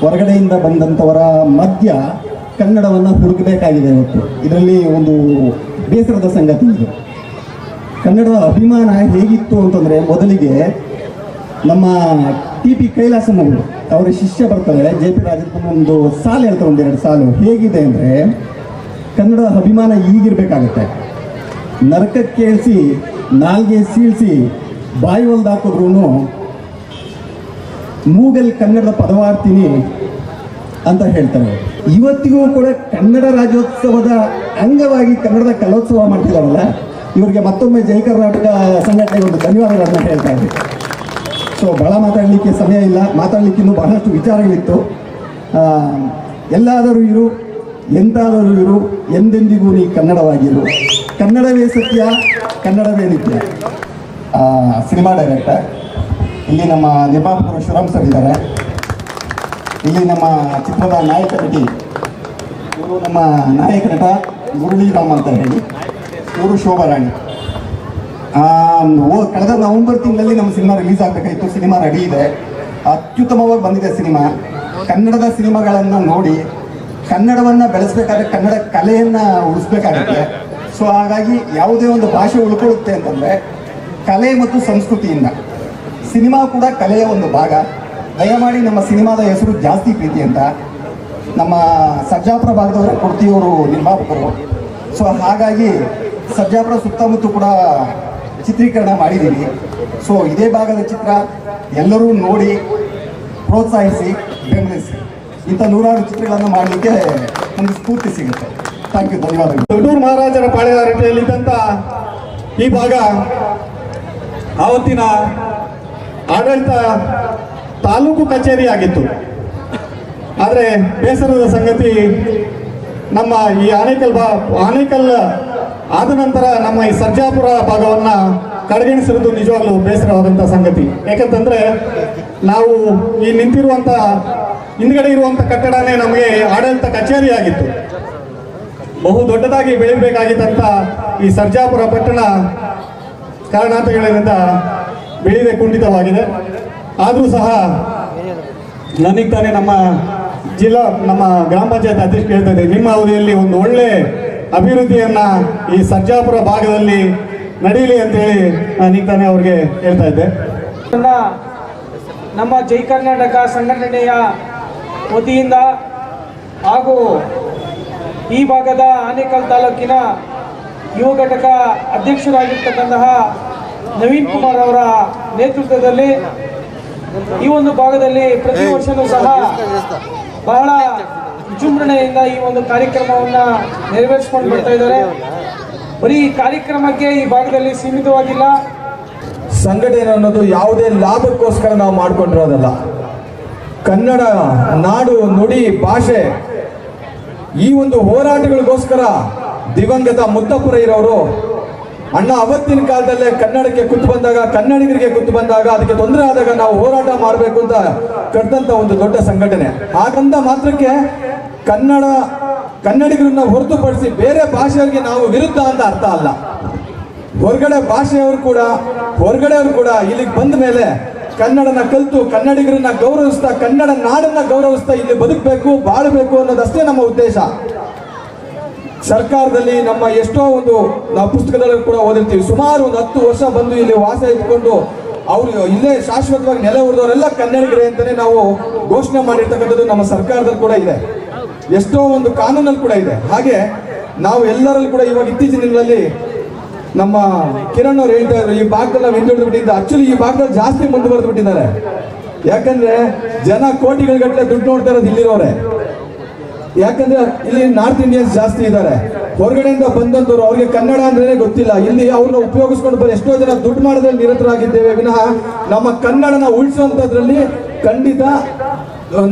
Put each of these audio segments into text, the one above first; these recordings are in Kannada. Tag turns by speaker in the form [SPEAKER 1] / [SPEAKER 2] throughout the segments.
[SPEAKER 1] ಹೊರಗಡೆಯಿಂದ ಬಂದಂಥವರ ಮಧ್ಯ ಕನ್ನಡವನ್ನು ಹುಡುಕಬೇಕಾಗಿದೆ ಇವತ್ತು. ಇದರಲ್ಲಿ ಒಂದು ಬೇಸರದ ಸಂಗತಿ ಇದು. ಕನ್ನಡದ ಅಭಿಮಾನ ಹೇಗಿತ್ತು ಅಂತಂದರೆ ಮೊದಲಿಗೆ ನಮ್ಮ ಟಿ ಪಿ ಕೈಲಾಸ ಮಗಳು ಅವರ ಶಿಷ್ಯ ಬರ್ತಾರೆ ಜೆ ಪಿ ರಾಜಪ್ಪನ ಒಂದು ಸಾಲು ಹೇಳ್ತಾರೆ ಒಂದೆರಡು ಸಾಲು. ಹೇಗಿದೆ ಅಂದರೆ ಕನ್ನಡ ಅಭಿಮಾನ ಈಗಿರ್ಬೇಕಾಗತ್ತೆ. ನರಕಕ್ಕೇಳಿಸಿ ನಾಲ್ಗೆ ಸೀಳಿಸಿ, ಬಾಯಿ ಹೊಲ್ದಾಕಿದ್ರು ಮೂಗಲ್ ಕನ್ನಡದ ಪದವಾರ್ತೀನಿ ಅಂತ ಹೇಳ್ತಾರೆ. ಇವತ್ತಿಗೂ ಕೂಡ ಕನ್ನಡ ರಾಜ್ಯೋತ್ಸವದ ಅಂಗವಾಗಿ ಕನ್ನಡದ ಕಲೋತ್ಸವ ಮಾಡ್ತಿದ್ದಾರಲ್ಲ, ಇವರಿಗೆ ಮತ್ತೊಮ್ಮೆ ಜೈ ಕರ್ನಾಟಕ ಸಂಘಟನೆಗೆ ಒಂದು ಧನ್ಯವಾದಗಳನ್ನು ಹೇಳ್ತಾ ಇದ್ದೀನಿ. ಸೊ ಭಾಳ ಮಾತಾಡಲಿಕ್ಕೆ ಸಮಯ ಇಲ್ಲ, ಮಾತಾಡಲಿಕ್ಕೆ ಇನ್ನೂ ಬಹಳಷ್ಟು ವಿಚಾರಗಳಿತ್ತು. ಎಲ್ಲಾದರೂ ಇರು, ಎಂತಾದರೂ ಇರು, ಎಂದೆಂದಿಗೂ ನೀ ಕನ್ನಡವಾಗಿರು. ಕನ್ನಡವೇ ಸತ್ಯ, ಕನ್ನಡವೇ ನಿತ್ಯ. Cinema director. ಇಲ್ಲಿ ನಮ್ಮ ನಿರ್ಮಾಪಕರು ಶಿವರಾಮ್ ಸರ್ ಇದ್ದಾರೆ. ಇಲ್ಲಿ ನಮ್ಮ ಚಿತ್ರದ ನಾಯಕ ನಟಿ, ಇವರು ನಮ್ಮ ನಾಯಕ ನಟ ಮುರಳೀರಾಮ್ ಅಂತ ಹೇಳಿ. ಇವರು ಶೋಭಾರಾಣಿ ಕಳೆದ ನವೆಂಬರ್ ತಿಂಗಳಲ್ಲಿ ನಮ್ಮ ಸಿನಿಮಾ ರಿಲೀಸ್ ಆಗಬೇಕಾಯಿತು ಸಿನಿಮಾ ರೆಡಿ ಇದೆ. ಅತ್ಯುತ್ತಮವಾಗಿ ಬಂದಿದೆ ಸಿನಿಮಾ. ಕನ್ನಡದ ಸಿನಿಮಾಗಳನ್ನು ನೋಡಿ ಕನ್ನಡವನ್ನು ಬೆಳೆಸಬೇಕಾದ್ರೆ ಕನ್ನಡ ಕಲೆಯನ್ನು ಉಳಿಸ್ಬೇಕಾಗುತ್ತೆ. ಸೊ, ಹಾಗಾಗಿ ಯಾವುದೇ ಒಂದು ಭಾಷೆ ಉಳ್ಕೊಳ್ಳುತ್ತೆ ಅಂತಂದರೆ ಕಲೆ ಮತ್ತು ಸಂಸ್ಕೃತಿಯಿಂದ. ಸಿನಿಮಾ ಕೂಡ ಕಲೆಯ ಒಂದು ಭಾಗ. ದಯಮಾಡಿ ನಮ್ಮ ಸಿನಿಮಾದ ಹೆಸರು ಜಾಸ್ತಿ ಪ್ರೀತಿ ಅಂತ. ನಮ್ಮ ಸರ್ಜಾಪುರ ಭಾಗದವರು ಕೊಡ್ತಿಯವರು ನಿರ್ಮಾಪಕರು. ಸೊ ಹಾಗಾಗಿ ಸರ್ಜಾಪುರ ಸುತ್ತಮುತ್ತ ಕೂಡ ಚಿತ್ರೀಕರಣ ಮಾಡಿದ್ದೀನಿ ಸೊ ಇದೇ ಭಾಗದ ಚಿತ್ರ ಎಲ್ಲರೂ ನೋಡಿ, ಪ್ರೋತ್ಸಾಹಿಸಿ, ಬೆಂಬಲಿಸಿ. ಇಂಥ ನೂರಾರು ಚಿತ್ರಗಳನ್ನು ಮಾಡಲಿಕ್ಕೆ ಒಂದು ಸ್ಫೂರ್ತಿ ಸಿಗುತ್ತೆ. ಥ್ಯಾಂಕ್ ಯು ಧನ್ಯವಾದಗಳು.
[SPEAKER 2] ದೊಡ್ಡೂರು ಮಹಾರಾಜರ ಪಾಳೆಗಾರಿಕೆಯಲ್ಲಿದ್ದಂಥ ಈ ಭಾಗ, ಆವತ್ತಿನ ಆಡಳಿತ ತಾಲೂಕು ಕಚೇರಿ ಆಗಿತ್ತು. ಆದರೆ ಬೇಸರದ ಸಂಗತಿ ನಮ್ಮ ಈ ಆನೇಕಲ್ ಬಾ, ಆನೇಕಲ್ ಆದ ನಂತರ ನಮ್ಮ ಈ ಸರ್ಜಾಪುರ ಭಾಗವನ್ನು ಕಡೆಗಣಿಸಿರೋದು ನಿಜವಾಗಲೂ ಬೇಸರವಾದಂಥ ಸಂಗತಿ. ಯಾಕಂತಂದ್ರೆ ನಾವು ಈ ನಿಂತಿರುವಂಥ ಹಿಂದ್ಗಡೆ ಇರುವಂಥ ಕಟ್ಟಡನೇ ನಮಗೆ ಆಡಳಿತ ಕಚೇರಿ ಆಗಿತ್ತು. ಬಹು ದೊಡ್ಡದಾಗಿ ಬೆಳಿಬೇಕಾಗಿದ್ದಂಥ ಈ ಸರ್ಜಾಪುರ ಪಟ್ಟಣ ಕಾರಣಾಂತರಗಳಿಂದ ಬೆಳೆದೇ ಕುಂಠಿತವಾಗಿದೆ. ಆದರೂ ಸಹ ನನಗೆ ತಾನೇ ನಮ್ಮ ಜಿಲ್ಲಾ, ನಮ್ಮ ಗ್ರಾಮ ಪಂಚಾಯತ್ ಅಧ್ಯಕ್ಷ ಹೇಳ್ತಾ ಇದ್ದೆ ನಿಮ್ಮ ಅವಧಿಯಲ್ಲಿ ಒಂದು ಒಳ್ಳೆ ಅಭಿವೃದ್ಧಿಯನ್ನು ಈ ಸರ್ಜಾಪುರ ಭಾಗದಲ್ಲಿ ನಡೀಲಿ ಅಂತೇಳಿ ನನಗೆ ತಾನೇ ಅವ್ರಿಗೆ ಹೇಳ್ತಾ ಇದ್ದೆ.
[SPEAKER 3] ನಮ್ಮ ಜೈ ಕರ್ನಾಟಕ ಸಂಘಟನೆಯ ವತಿಯಿಂದ ಹಾಗೂ ಈ ಭಾಗದ ಆನೇಕಲ್ ತಾಲೂಕಿನ ಯುವ ಘಟಕ ಅಧ್ಯಕ್ಷರಾಗಿರ್ತಕ್ಕಂತಹ ನವೀನ್ ಕುಮಾರ್ ಅವರ ನೇತೃತ್ವದಲ್ಲಿ ಈ ಒಂದು ಭಾಗದಲ್ಲಿ ಪ್ರತಿ ವರ್ಷವೂ ಸಹ ಬಹಳ ವಿಜೃಂಭಣೆಯಿಂದ ಈ ಒಂದು ಕಾರ್ಯಕ್ರಮವನ್ನ ನೆರವೇರಿಸಿಕೊಂಡು ಬರ್ತಾ ಇದ್ದಾರೆ. ಬರೀ ಕಾರ್ಯಕ್ರಮಕ್ಕೆ ಈ ಭಾಗದಲ್ಲಿ ಸೀಮಿತವಾಗಿಲ್ಲ.
[SPEAKER 2] ಸಂಘಟನೆ ಅನ್ನೋದು ಯಾವುದೇ ಲಾಭಕ್ಕೋಸ್ಕರ ನಾವು ಮಾಡಿಕೊಂಡಿರೋದಲ್ಲ. ಕನ್ನಡ ನಾಡು ನುಡಿ ಭಾಷೆ, ಈ ಒಂದು ಹೋರಾಟಗಳಿಗೋಸ್ಕರ ದಿವಂಗತ ಮುತ್ತಪುರ ಇರೋರು ಅಣ್ಣ ಅವತ್ತಿನ ಕಾಲದಲ್ಲೇ ಕನ್ನಡಕ್ಕೆ ಕುತ್ತು ಬಂದಾಗ, ಕನ್ನಡಿಗರಿಗೆ ಕುತ್ತು ಬಂದಾಗ ಅದಕ್ಕೆ ತೊಂದರೆ ಆದಾಗ ನಾವು ಹೋರಾಟ ಮಾಡಬೇಕು ಅಂತ ಕಟ್ಟಿದಂಥ ಒಂದು ದೊಡ್ಡ ಸಂಘಟನೆ. ಹಾಗಂತ ಮಾತ್ರಕ್ಕೆ ಕನ್ನಡ, ಕನ್ನಡಿಗರನ್ನ ಹೊರತುಪಡಿಸಿ ಬೇರೆ ಭಾಷೆಯವರಿಗೆ ನಾವು ವಿರುದ್ಧ ಅಂತ ಅರ್ಥ ಅಲ್ಲ. ಹೊರಗಡೆ ಭಾಷೆಯವರು ಕೂಡ, ಹೊರಗಡೆಯವರು ಕೂಡ ಇಲ್ಲಿಗೆ ಬಂದ ಮೇಲೆ ಕನ್ನಡನ ಕಲಿತು, ಕನ್ನಡಿಗರನ್ನ ಗೌರವಿಸ್ತಾ, ಕನ್ನಡ ನಾಡನ್ನ ಗೌರವಿಸ್ತಾ ಇಲ್ಲಿ ಬದುಕಬೇಕು, ಬಾಳಬೇಕು ಅನ್ನೋದಷ್ಟೇ ನಮ್ಮ ಉದ್ದೇಶ. ಸರ್ಕಾರದಲ್ಲಿ ನಮ್ಮ ಎಷ್ಟೋ ಒಂದು, ನಾವು ಪುಸ್ತಕದಲ್ಲಿ ಕೂಡ ಓದಿರ್ತೀವಿ. ಸುಮಾರು ಒಂದು ಹತ್ತು ವರ್ಷ ಬಂದು ಇಲ್ಲಿ ವಾಸ ಇದ್ಕೊಂಡು ಅವರು ಇಲ್ಲೇ ಶಾಶ್ವತವಾಗಿ ನೆಲೆ ಉಳಿದವರೆಲ್ಲ ಕನ್ನಡಿಗರೇ ಅಂತಲೇ ನಾವು ಘೋಷಣೆ ಮಾಡಿರ್ತಕ್ಕಂಥದ್ದು ನಮ್ಮ ಸರ್ಕಾರದಲ್ಲಿ ಕೂಡ ಇದೆ. ಎಷ್ಟೋ ಒಂದು ಕಾನೂನಲ್ಲಿ ಕೂಡ ಇದೆ. ಹಾಗೆ ನಾವು ಎಲ್ಲರಲ್ಲಿ ಕೂಡ ಇವಾಗ ಇತ್ತೀಚಿನ ದಿನಗಳಲ್ಲಿ ನಮ್ಮ ಕಿರಣ್ ಅವ್ರು ಹೇಳ್ತಾ ಇದ್ರು, ಈ ಭಾಗದಲ್ಲಿ ನಾವು ಹಿಂದುಳಿದು ಬಿಟ್ಟಿದ್ದ ಆಕ್ಚುಲಿ ಈ ಭಾಗದಲ್ಲಿ ಜಾಸ್ತಿ ಮುಂದುವರೆದು ಬಿಟ್ಟಿದ್ದಾರೆ. ಯಾಕಂದ್ರೆ ಜನ ಕೋಟಿಗಳ ಗಟ್ಟಲೆ ದುಡ್ಡು ನೋಡ್ತಾ ಇರೋದು ಇಲ್ಲಿರೋರೆ. ಯಾಕಂದ್ರೆ ಇಲ್ಲಿ ನಾರ್ತ್ ಇಂಡಿಯನ್ಸ್ ಜಾಸ್ತಿ ಇದ್ದಾರೆ. ಹೊರಗಡೆಯಿಂದ ಬಂದಂತವ್ರು ಅವ್ರಿಗೆ ಕನ್ನಡ ಅಂದ್ರೆ ಗೊತ್ತಿಲ್ಲ. ಇಲ್ಲಿ ಅವ್ರನ್ನ ಉಪಯೋಗಿಸ್ಕೊಂಡು ಬರೋ ಎಷ್ಟೋ ಜನ ದುಡ್ಡು ಮಾಡೋದ್ರಲ್ಲಿ ನಿರತರಾಗಿದ್ದೇವೆ. ವಿನಃ ನಮ್ಮ ಕನ್ನಡನ ಉಳಿಸುವಂತದ್ರಲ್ಲಿ ಖಂಡಿತ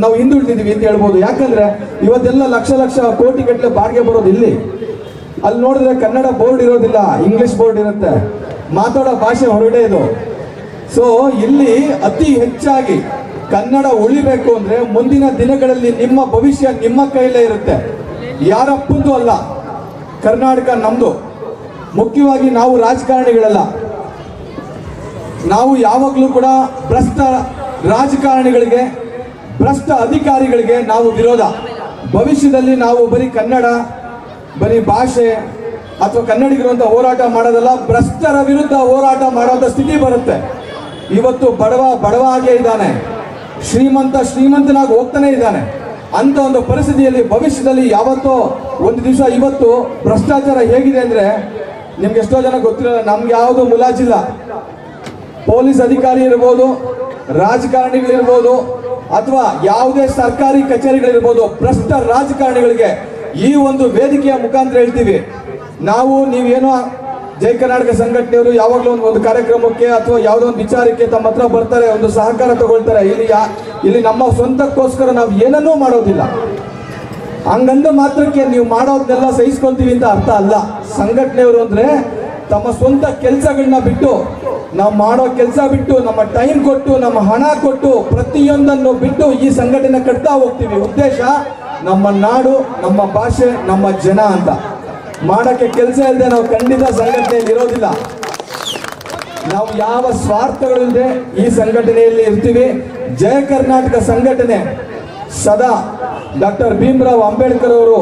[SPEAKER 2] ನಾವು ಹಿಂದುಳಿದಿದ್ದೀವಿ ಅಂತ ಹೇಳ್ಬೋದು. ಯಾಕಂದ್ರೆ ಇವತ್ತೆಲ್ಲ ಲಕ್ಷ ಲಕ್ಷ ಕೋಟಿ ಗಟ್ಟಲೆ ಬಾಡಿಗೆ ಬರೋದು ಇಲ್ಲಿ. ಅಲ್ಲಿ ನೋಡಿದ್ರೆ ಕನ್ನಡ ಬೋರ್ಡ್ ಇರೋದಿಲ್ಲ, ಇಂಗ್ಲಿಷ್ ಬೋರ್ಡ್ ಇರುತ್ತೆ. ಮಾತಾಡೋ ಭಾಷೆ ಹೊರಗಡೆ ಇದು. ಸೊ ಇಲ್ಲಿ ಅತಿ ಹೆಚ್ಚಾಗಿ ಕನ್ನಡ ಉಳಿಬೇಕು ಅಂದ್ರೆ ಮುಂದಿನ ದಿನಗಳಲ್ಲಿ ನಿಮ್ಮ ಭವಿಷ್ಯ ನಿಮ್ಮ ಕೈಲೇ ಇರುತ್ತೆ. ಯಾರಪ್ಪಂದು ಅಲ್ಲ, ಕರ್ನಾಟಕ ನಮ್ದು. ಮುಖ್ಯವಾಗಿ ನಾವು ರಾಜಕಾರಣಿಗಳಲ್ಲ. ನಾವು ಯಾವಾಗಲೂ ಕೂಡ ಭ್ರಷ್ಟ ರಾಜಕಾರಣಿಗಳಿಗೆ, ಭ್ರಷ್ಟ ಅಧಿಕಾರಿಗಳಿಗೆ ನಾವು ವಿರೋಧ. ಭವಿಷ್ಯದಲ್ಲಿ ನಾವು ಬರೀ ಕನ್ನಡ, ಬರೀ ಭಾಷೆ ಅಥವಾ ಕನ್ನಡಿಗರು ಅಂತ ಹೋರಾಟ ಮಾಡೋದಲ್ಲ, ಭ್ರಷ್ಟರ ವಿರುದ್ಧ ಹೋರಾಟ ಮಾಡೋಂಥ ಸ್ಥಿತಿ ಬರುತ್ತೆ. ಇವತ್ತು ಬಡವ ಬಡವ ಆಗೇ ಇದ್ದಾನೆ. ಶ್ರೀಮಂತ, ಶ್ರೀಮಂತನಾಗಿ ಹೋಗ್ತಾನೆ ಇದ್ದಾನೆ. ಅಂತ ಒಂದು ಪರಿಸ್ಥಿತಿಯಲ್ಲಿ ಭವಿಷ್ಯದಲ್ಲಿ ಯಾವತ್ತೋ ಒಂದು ದಿವಸ ಇವತ್ತು ಭ್ರಷ್ಟಾಚಾರ ಹೇಗಿದೆ ಅಂದ್ರೆ ನಿಮ್ಗೆ ಎಷ್ಟೋ ಜನ ಗೊತ್ತಿರಲ್ಲ, ನಮ್ಗೆ ಯಾವುದು ಮುಲಾಜಿಲ್ಲ. ಪೊಲೀಸ್ ಅಧಿಕಾರಿ ಇರ್ಬೋದು, ರಾಜಕಾರಣಿಗಳಿರ್ಬೋದು, ಅಥವಾ ಯಾವುದೇ ಸರ್ಕಾರಿ ಕಚೇರಿಗಳಿರ್ಬೋದು, ಭ್ರಷ್ಟ ರಾಜಕಾರಣಿಗಳಿಗೆ ಈ ಒಂದು ವೇದಿಕೆಯ ಮುಖಾಂತರ ಹೇಳ್ತೀವಿ. ನಾವು ನೀವೇನೋ ಜೈ ಕರ್ನಾಟಕ ಸಂಘಟನೆಯವರು ಯಾವಾಗಲೂ ಒಂದು ಒಂದು ಕಾರ್ಯಕ್ರಮಕ್ಕೆ ಅಥವಾ ಯಾವುದೋ ಒಂದು ವಿಚಾರಕ್ಕೆ ತಮ್ಮ ಹತ್ರ ಬರ್ತಾರೆ, ಒಂದು ಸಹಕಾರ ತಗೊಳ್ತಾರೆ. ಇಲ್ಲಿ ಇಲ್ಲಿ ನಮ್ಮ ಸ್ವಂತಕ್ಕೋಸ್ಕರ ನಾವು ಏನನ್ನೂ ಮಾಡೋದಿಲ್ಲ. ಹಂಗಂದ ಮಾತ್ರಕ್ಕೆ ನೀವು ಮಾಡೋದನ್ನೆಲ್ಲ ಸಹಿಸ್ಕೊಂತೀವಿ ಅಂತ ಅರ್ಥ ಅಲ್ಲ. ಸಂಘಟನೆಯವರು ಅಂದ್ರೆ ತಮ್ಮ ಸ್ವಂತ ಕೆಲಸಗಳನ್ನ ಬಿಟ್ಟು, ನಾವು ಮಾಡೋ ಕೆಲಸ ಬಿಟ್ಟು, ನಮ್ಮ ಟೈಮ್ ಕೊಟ್ಟು, ನಮ್ಮ ಹಣ ಕೊಟ್ಟು, ಪ್ರತಿಯೊಂದನ್ನು ಬಿಟ್ಟು ಈ ಸಂಘಟನೆ ಕಟ್ತಾ ಹೋಗ್ತೀವಿ. ಉದ್ದೇಶ ನಮ್ಮ ನಾಡು, ನಮ್ಮ ಭಾಷೆ, ನಮ್ಮ ಜನ ಅಂತ. ಮಾಡಕ್ಕೆ ಕೆಲಸ ಇಲ್ಲದೆ ನಾವು ಖಂಡಿತ ಸಂಘಟನೆಯಲ್ಲಿ ಇರೋದಿಲ್ಲ. ನಾವು ಯಾವ ಸ್ವಾರ್ಥಗಳಿಲ್ಲದೆ ಈ ಸಂಘಟನೆಯಲ್ಲಿ ಇರ್ತೀವಿ. ಜಯ ಕರ್ನಾಟಕ ಸಂಘಟನೆ ಸದಾ ಡಾಕ್ಟರ್ ಭೀಮರಾವ್ ಅಂಬೇಡ್ಕರ್ ಅವರು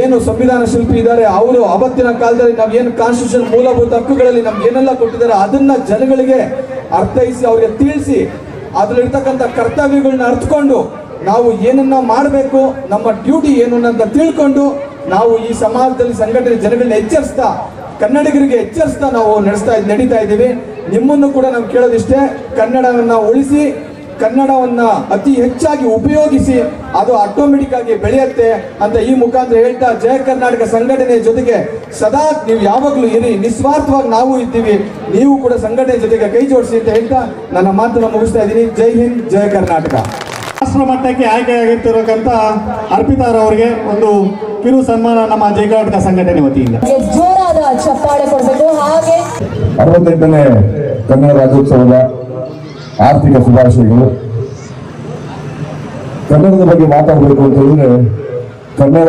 [SPEAKER 2] ಏನು ಸಂವಿಧಾನ ಶಿಲ್ಪಿ ಇದ್ದಾರೆ, ಅವರು ಅವತ್ತಿನ ಕಾಲದಲ್ಲಿ ನಾವು ಏನು ಕಾನ್ಸ್ಟಿಟ್ಯೂಷನ್ ಮೂಲಭೂತ ಹಕ್ಕುಗಳಲ್ಲಿ ನಮ್ಗೆ ಏನೆಲ್ಲ ಕೊಟ್ಟಿದ್ದಾರೆ, ಅದನ್ನ ಜನಗಳಿಗೆ ಅರ್ಥೈಸಿ, ಅವರಿಗೆ ತಿಳಿಸಿ, ಅದರಲ್ಲಿರ್ತಕ್ಕಂಥ ಕರ್ತವ್ಯಗಳನ್ನ ಅರ್ಥಕೊಂಡು ನಾವು ಏನನ್ನ ಮಾಡಬೇಕು, ನಮ್ಮ ಡ್ಯೂಟಿ ಏನು ಅಂತ ತಿಳ್ಕೊಂಡು ನಾವು ಈ ಸಮಾಜದಲ್ಲಿ ಸಂಘಟನೆ ಜನಗಳನ್ನ ಎಚ್ಚರಿಸ್ತಾ, ಕನ್ನಡಿಗರಿಗೆ ಎಚ್ಚರಿಸ್ತಾ ನಾವು ನಡೆಸ್ತಾ ನಡೀತಾ ಇದ್ದೀವಿ. ನಿಮ್ಮನ್ನು ಕೂಡ ನಾವು ಕೇಳೋದಿಷ್ಟೇ, ಕನ್ನಡವನ್ನ ಉಳಿಸಿ, ಕನ್ನಡವನ್ನ ಅತಿ ಹೆಚ್ಚಾಗಿ ಉಪಯೋಗಿಸಿ ಅದು ಆಟೋಮೆಟಿಕ್ ಆಗಿ ಬೆಳೆಯುತ್ತೆ ಅಂತ ಈ ಮುಖಾಂತರ ಹೇಳ್ತಾ ಜಯ ಕರ್ನಾಟಕ ಸಂಘಟನೆ ಜೊತೆಗೆ ಸದಾ ನೀವು ಯಾವಾಗಲೂ ಇರಿ, ನಿಸ್ವಾರ್ಥವಾಗಿ ನಾವು ಇದ್ದೀವಿ. ನೀವು ಕೂಡ ಸಂಘಟನೆ ಜೊತೆಗೆ ಕೈ ಜೋಡಿಸಿ ಅಂತ ಹೇಳ್ತಾ ನನ್ನ ಮಾತನ್ನ ಮುಗಿಸ್ತಾ ಇದ್ದೀನಿ. ಜೈ ಹಿಂದ್ ಜಯ ಕರ್ನಾಟಕ.
[SPEAKER 4] ರಾಷ್ಟ್ರ ಮಟ್ಟಕ್ಕೆ ಆಯ್ಕೆಯಾಗಿರ್ತಕ್ಕಂಥ ಅರ್ಪಿತಾರವರಿಗೆ ಒಂದು ಕಿರು ಸನ್ಮಾನ ನಮ್ಮ ಜೈ ಕರ್ನಾಟಕ ಸಂಘಟನೆ ವತಿಯಿಂದ.
[SPEAKER 5] ಜೋರಾದ ಚಪ್ಪಾಳೆ ಕೊಡಬೇಕು. ಹಾಗೆ
[SPEAKER 6] ಅರವತ್ತೆಂಟನೇ ಕನ್ನಡ ರಾಜ್ಯೋತ್ಸವದ ಆರ್ಥಿಕ ಶುಭಾಶಯಗಳು. ಕನ್ನಡದ ಬಗ್ಗೆ ಮಾತಾಡಬೇಕು ಅಂತ ಹೇಳಿದ್ರೆ ಕನ್ನಡ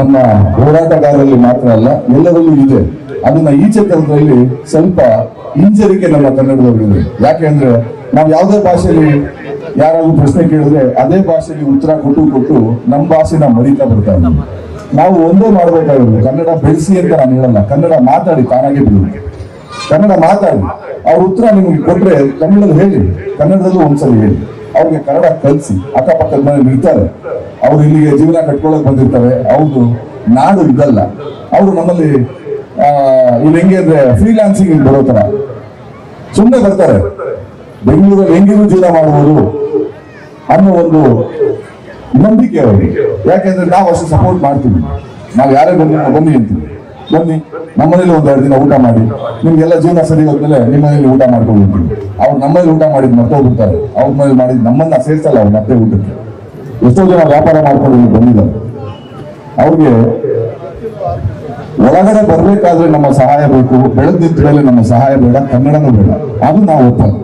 [SPEAKER 6] ನಮ್ಮ ಹೋರಾಟಗಾರರಲ್ಲಿ ಮಾತ್ರ ಅಲ್ಲ ಎಲ್ಲರಲ್ಲೂ ಇದೆ. ಅದನ್ನ ಈಚೆ ತರದ್ರಲ್ಲಿ ಸ್ವಲ್ಪ ಹಿಂಜರಿಕೆ ನಮ್ಮ ಕನ್ನಡದವರಿದೆ ಯಾಕೆಂದ್ರೆ ನಾವು ಯಾವುದೇ ಭಾಷೆಯಲ್ಲಿ ಯಾರಾದ್ರೂ ಪ್ರಶ್ನೆ ಕೇಳಿದ್ರೆ ಅದೇ ಭಾಷೆಯಲ್ಲಿ ಉತ್ತರ ಕೊಟ್ಟು ಕೊಟ್ಟು ನಮ್ಮ ಭಾಷೆನ ಮರಿತಾ ಬರ್ತಾ ಇದ್ದೀವಿ ನಾವು ಒಂದೇ ಮಾಡ್ಬೇಕಾಗಿರೋದು ಕನ್ನಡ ಬೆಳೆಸಿ ಅಂತ ನಾನು ಹೇಳಲ್ಲ. ಕನ್ನಡ ಮಾತಾಡಿ, ತಾನಾಗೆ ಬಿಡು. ಕನ್ನಡ ಮಾತಾಡಿ. ಅವ್ರ ಉತ್ತರ ನಿಮ್ಗೆ ಕೊಟ್ಟರೆ ಕನ್ನಡದಲ್ಲಿ ಹೇಳಿ. ಕನ್ನಡದಲ್ಲೂ ಒಂದ್ಸಲ ಹೇಳಿ. ಅವ್ರಿಗೆ ಕನ್ನಡ ಕಲಿಸಿ, ಅಕ್ಕಪಕ್ಕದ ಮನೇಲಿ ಇರ್ತಾರೆ. ಅವ್ರು ಇಲ್ಲಿಗೆ ಜೀವನ ಕಟ್ಕೊಳ್ಳೋಕೆ ಬಂದಿರ್ತಾರೆ. ಅವ್ರದ್ದು ನಾಡು ಇದಲ್ಲ. ಅವರು ನಮ್ಮಲ್ಲಿ ಇಲ್ಲಿ ಹೆಂಗೆ ಅಂದ್ರೆ ಫ್ರೀಲ್ಯಾನ್ಸಿಂಗ್ ಬರೋ ತರ. ಸುಮ್ಮನೆ ಬರ್ತಾರೆ. ಬೆಂಗಳೂರಲ್ಲಿ ಹೆಂಗಿದ್ರು ಜೀವನ ಮಾಡಬಹುದು ಅನ್ನೋ ಒಂದು ನಂಬಿಕೆ ಅವರಿಗೆ. ಯಾಕೆಂದ್ರೆ ನಾವು ಅಷ್ಟು ಸಪೋರ್ಟ್ ಮಾಡ್ತೀವಿ. ನಾವು ಯಾರೇ ಬನ್ನಿ ಬನ್ನಿ ಅಂತೀವಿ. ಬನ್ನಿ ನಮ್ಮನೇಲಿ ಒಂದು ಎರಡು ದಿನ ಊಟ ಮಾಡಿ, ನಿಮ್ಗೆಲ್ಲ ಜೀವನ ಸರಿ ಹೋದ್ಮೇಲೆ ನಿಮ್ಮ ಮನೇಲಿ ಊಟ ಮಾಡ್ಕೊಂಡು ಅವ್ರು ನಮ್ಮಲ್ಲಿ ಊಟ ಮಾಡಿದ್ ಮರ್ತೋಗ್ಬಿಡ್ತಾರೆ ಅವ್ರ ಮೇಲೆ ಮಾಡಿದ್ ನಮ್ಮನ್ನ ಸೇರ್ಸಲ್ಲ ಅವ್ರು ಮತ್ತೆ ಊಟಕ್ಕೆ. ಎಷ್ಟೋ ಜನ ವ್ಯಾಪಾರ ಮಾಡ್ಕೊಂಡು ಇಲ್ಲಿ ಬಂದಿದ್ದಾರೆ. ಅವ್ರಿಗೆ ಒಳಗಡೆ ಬರಬೇಕಾದ್ರೆ ನಮ್ಮ ಸಹಾಯ ಬೇಕು ಬೆಳೆದ ಮೇಲೆ ನಮ್ಮ ಸಹಾಯ ಬೇಡ, ಕನ್ನಡನೂ ಬೇಡ. ಅದು ನಾವು ಒಪ್ಪಲ್ಲ.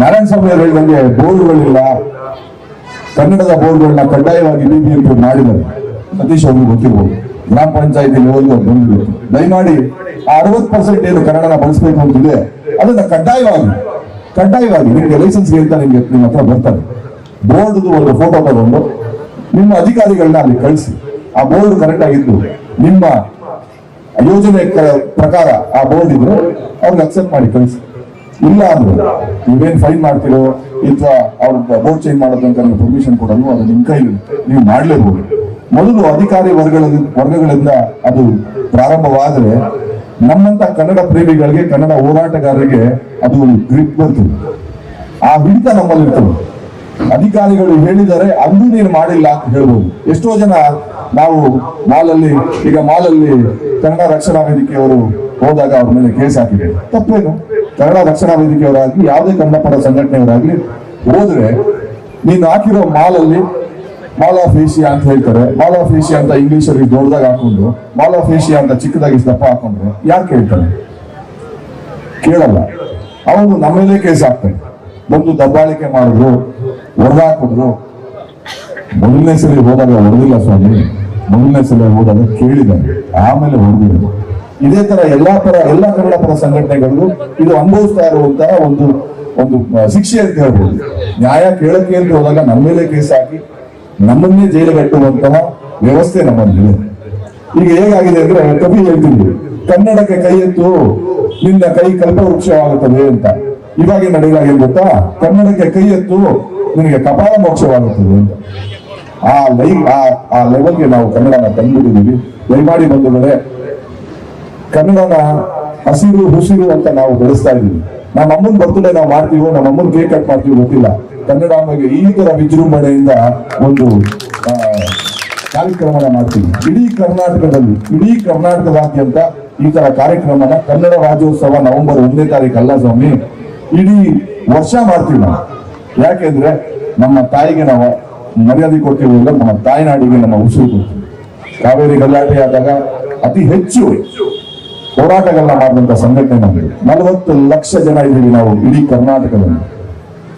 [SPEAKER 6] ನಾರಾಯಣ ಸ್ವಾಮಿ ಅವರು ಹೇಳಿದಂಗೆ ಬೋರ್ಡ್ಗಳಿಲ್ಲ. ಕನ್ನಡದ ಬೋರ್ಡ್ಗಳನ್ನ ಕಡ್ಡಾಯವಾಗಿ ಬಿಬಿಎಂಪಿ ಮಾಡಿದ್ದಾರೆ. ಸತೀಶ್ ಅವ್ರಿಗೆ ಗೊತ್ತಿರ್ಬೋದು. ಗ್ರಾಮ ಪಂಚಾಯತಿ ಲೆವೆಲ್ ಬಂದಿದೆ ದಯಮಾಡಿ ಆ ಅರವತ್ತು ಪರ್ಸೆಂಟ್ ಏನು ಕನ್ನಡನ ಬಳಸಬೇಕು ಅಂತಿದೆ, ಅದನ್ನ ಕಡ್ಡಾಯವಾಗಿ ಕಡ್ಡಾಯವಾಗಿ ನಿಮಗೆ ಲೈಸೆನ್ಸ್ ಅಂತ ನಿಮಗೆ ನಿಮ್ಮ ಹತ್ರ ಬರ್ತಾರೆ. ಬೋರ್ಡ್ದು ಒಂದು ಫೋಟೋ ತಗೊಂಡು ನಿಮ್ಮ ಅಧಿಕಾರಿಗಳನ್ನ ಅಲ್ಲಿ ಕಳಿಸಿ. ಆ ಬೋರ್ಡ್ ಕರೆಕ್ಟ್ ಆಗಿದ್ದು ನಿಮ್ಮ ಯೋಜನೆ ಪ್ರಕಾರ ಆ ಬೋರ್ಡ್ ಇದ್ರು ಅವ್ರಿಗೆ ಅಕ್ಸೆಪ್ಟ್ ಮಾಡಿ ಕಳಿಸಿ. ಇಲ್ಲ ಅಂದ್ರೆ ನೀವೇನ್ ಫೈನ್ ಮಾಡ್ತಿರೋ ಅಥವಾ ಅವ್ರ ಬೋರ್ಡ್ ಚೇಂಜ್ ಮಾಡೋದಂತ ನೀವು ಪರ್ಮಿಷನ್ ಕೊಡಲು ಅದು ನಿಮ್ ಕೈಲಿ ನೀವು ಮಾಡ್ಲೇಬಹುದು ಮೊದಲು ಅಧಿಕಾರಿ ವರ್ಗಗಳ ವರ್ಗಗಳಿಂದ ಅದು ಪ್ರಾರಂಭವಾದ್ರೆ ನಮ್ಮಂತ ಕನ್ನಡ ಪ್ರೇಮಿಗಳಿಗೆ, ಕನ್ನಡ ಹೋರಾಟಗಾರರಿಗೆ ಅದು ಗ್ರಿಪ್ ಬರ್ತದೆ. ಆ ಹಿಡಿತ ನಮ್ಮಲ್ಲಿ ಇರ್ತದೆ. ಅಧಿಕಾರಿಗಳು ಹೇಳಿದರೆ ಅಂದು ನೀನು ಮಾಡಿಲ್ಲ ಅಂತ ಹೇಳ್ಬೋದು. ಎಷ್ಟೋ ಜನ ನಾವು ಮಾಲಲ್ಲಿ, ಈಗ ಮಾಲಲ್ಲಿ ಕನ್ನಡ ರಕ್ಷಣಾ ವೇದಿಕೆಯವರು ಹೋದಾಗ ಅವ್ರ ಮೇಲೆ ಕೇಸ್ ಹಾಕಿದೆ. ತಪ್ಪೇನು? ಕನ್ನಡ ರಕ್ಷಣಾ ವೇದಿಕೆಯವರಾಗ್ಲಿ, ಯಾವುದೇ ಕನ್ನಡ ಪರ ಸಂಘಟನೆಯವರಾಗ್ಲಿ ಹೋದ್ರೆ ನೀನು ಹಾಕಿರೋ ಮಾಲಲ್ಲಿ ಮಾಲ್ ಆಫ್ ಏಷಿಯಾ ಅಂತ ಹೇಳ್ತಾರೆ. ಮಾಲ್ ಆಫ್ ಏಷಿಯಾ ಅಂತ ಇಂಗ್ಲಿಷ್ ಅಲ್ಲಿ ದೊಡ್ಡದಾಗ ಹಾಕೊಂಡು ಮಾಲ್ ಆಫ್ ಏಷಿಯಾ ಅಂತ ಚಿಕ್ಕದಾಗಿ ದಪ್ಪ ಹಾಕೊಂಡ್ರೆ ಯಾರು ಕೇಳ್ತಾರೆ? ಕೇಳಲ್ಲ. ಅವನು ನಮ್ಮೇಲೆ ಕೇಸ್ ಹಾಕ್ತಾನೆ ಬಂದು ದಬ್ಬಾಳಿಕೆ ಮಾಡಿದ್ರು ಹೊಡೆದಾಕಿದ್ರು ಮೊದಲನೇ ಸಲ ಹೋದಾಗ ಹೊಡೆದಿಲ್ಲ ಸ್ವಾಮಿ. ಮೊದಲನೇ ಸಲ ಹೋದಾಗ ಕೇಳಿದ್ದಾರೆ ಆಮೇಲೆ ಹೊಡೆದಿದ್ದಾರೆ ಇದೇ ತರ ಎಲ್ಲಾ ತರ ಎಲ್ಲಾ ಕನ್ನಡ ಪರ ಸಂಘಟನೆಗಳಿಗೂ ಇದು ಅನುಭವಿಸ್ತಾ ಇರುವಂತಹ ಒಂದು ಒಂದು ಶಿಕ್ಷೆ ಅಂತ ಹೇಳ್ಬೋದು. ನ್ಯಾಯ ಕೇಳಕ್ಕೆ ಅಂತ ಹೋದಾಗ ನಮ್ಮ ಮೇಲೆ ಕೇಸ್ ಹಾಕಿ, ನಮ್ಮನ್ನೇ ಜೈಲಿಗೆ ಕಟ್ಟುವಂತಹ ವ್ಯವಸ್ಥೆ ನಮ್ಮಲ್ಲಿದೆ. ಈಗ ಹೇಗಾಗಿದೆ ಅಂದ್ರೆ ಕವಿ ಹೇಳ್ತಿದ್ರು ಕನ್ನಡಕ್ಕೆ ಕೈ ಎತ್ತು, ನಿನ್ನ ಕೈ ಕಲ್ಪವೃಕ್ಷವಾಗುತ್ತದೆ ಅಂತ. ಇವಾಗ ನಡೆಯಲಾಗಿದೆ ಗೊತ್ತಾ? ಕನ್ನಡಕ್ಕೆ ಕೈ ಎತ್ತು ನಿನಗೆ ಕಪಾಲ ಮೋಕ್ಷವಾಗುತ್ತದೆ. ಅಂತ ಆ ಲೈ ಆ ಲೆವೆಲ್ಗೆ ನಾವು ಕನ್ನಡನ ತಂದ್ಬಿಟ್ಟಿದೀವಿ ದಯಮಾಡಿ ಬಂಧುಗಳೇ, ಕನ್ನಡನ ಹಸಿರು, ಹುಸಿರು ಅಂತ ನಾವು ಬೆಳೆಸ್ತಾ ಇದ್ದೀವಿ. ನಮ್ಮ ಅಮ್ಮನ ಬರ್ತಡೇ ನಾವು ಮಾಡ್ತೀವೋ, ನಮ್ಮ ಅಮ್ಮನ ಕೇಕ್ ಕಟ್ ಮಾಡ್ತೀವಿ ಗೊತ್ತಿಲ್ಲ. ಕನ್ನಡ ಅಮ್ಮಗೆ ಈ ತರ ವಿಜೃಂಭಣೆಯಿಂದ ಒಂದು ಕಾರ್ಯಕ್ರಮನ ಮಾಡ್ತೀವಿ. ಇಡೀ ಕರ್ನಾಟಕದಲ್ಲಿ, ಇಡೀ ಕರ್ನಾಟಕದಾದ್ಯಂತ ಈ ತರ ಕಾರ್ಯಕ್ರಮನ ಕನ್ನಡ ರಾಜ್ಯೋತ್ಸವ ನವೆಂಬರ್ ಒಂದನೇ ತಾರೀಕು ಅಲ್ಲ ಸ್ವಾಮಿ, ಇಡೀ ವರ್ಷ ಮಾಡ್ತೀವಿ ನಾವು. ಯಾಕೆಂದ್ರೆ ನಮ್ಮ ತಾಯಿಗೆ ನಾವು ಮರ್ಯಾದೆ ಕೊಡ್ತೀವಿ ಇಲ್ಲ ನಮ್ಮ ತಾಯ್ನಾಡಿಗೆ ನಮ್ಮ ಉಸಿರು ಕೊಡ್ತೀವಿ. ಕಾವೇರಿ ಗಲಾಟೆ ಅತಿ ಹೆಚ್ಚು ಹೋರಾಟಗಳನ್ನ ಮಾಡಿದಂತ ಸಂಘಟನೆ ನಮಗೆ ನಲವತ್ತು ಲಕ್ಷ ಜನ ಇದ್ದೀವಿ ನಾವು ಇಡೀ ಕರ್ನಾಟಕದಲ್ಲಿ.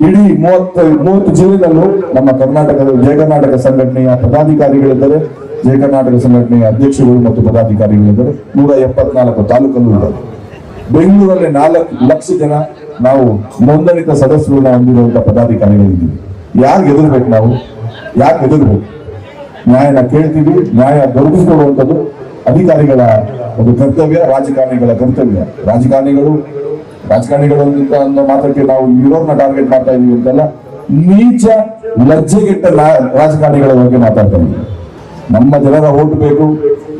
[SPEAKER 6] ಇಡೀ ಮೂವತ್ತ, ಮೂವತ್ತು ಜಿಲ್ಲೆಗಳಲ್ಲೂ ನಮ್ಮ ಕರ್ನಾಟಕದ ಜಯ ಕರ್ನಾಟಕ ಸಂಘಟನೆಯ ಪದಾಧಿಕಾರಿಗಳಿದ್ದಾರೆ. ಜಯ ಕರ್ನಾಟಕ ಸಂಘಟನೆಯ ಅಧ್ಯಕ್ಷರು ಮತ್ತು ಪದಾಧಿಕಾರಿಗಳಿದ್ದಾರೆ. ನೂರ ಎಪ್ಪತ್ನಾಲ್ಕು ತಾಲೂಕಲ್ಲೂ ಇದ್ದಾರೆ. ಬೆಂಗಳೂರಲ್ಲಿ ನಾಲ್ಕು ಲಕ್ಷ ಜನ ನಾವು ನೋಂದಣಿತ ಸದಸ್ಯರನ್ನ ಹೊಂದಿರುವಂತಹ ಪದಾಧಿಕಾರಿಗಳಿದ್ದೀವಿ. ಯಾರು ಎದುರ್ಬೇಕು ನಾವು? ಯಾಕೆ ಎದುರ್ಬೇಕು? ನ್ಯಾಯನ ಕೇಳ್ತೀವಿ, ನ್ಯಾಯ ದೊರಕಿಸಿಕೊಡುವಂಥದ್ದು ಅಧಿಕಾರಿಗಳ ಒಂದು ಕರ್ತವ್ಯ, ರಾಜಕಾರಣಿಗಳ ಕರ್ತವ್ಯ. ರಾಜಕಾರಣಿಗಳು ರಾಜಕಾರಣಿಗಳು ಅನ್ನೋ ಮಾತ್ರಕ್ಕೆ ನಾವು ಇರೋರ್ನ ಟಾರ್ಗೆಟ್ ಮಾಡ್ತಾ ಇದೀವಿ ಅಂತಲ್ಲ, ನೀಚ ಲಜ್ಜೆಗೆಟ್ಟ ರಾಜಕಾರಣಿಗಳ ಬಗ್ಗೆ ಮಾತಾಡ್ತಾ ಇದ್ದೀವಿ ನಮ್ಮ ಜನರ ಓಟ್ ಬೇಕು,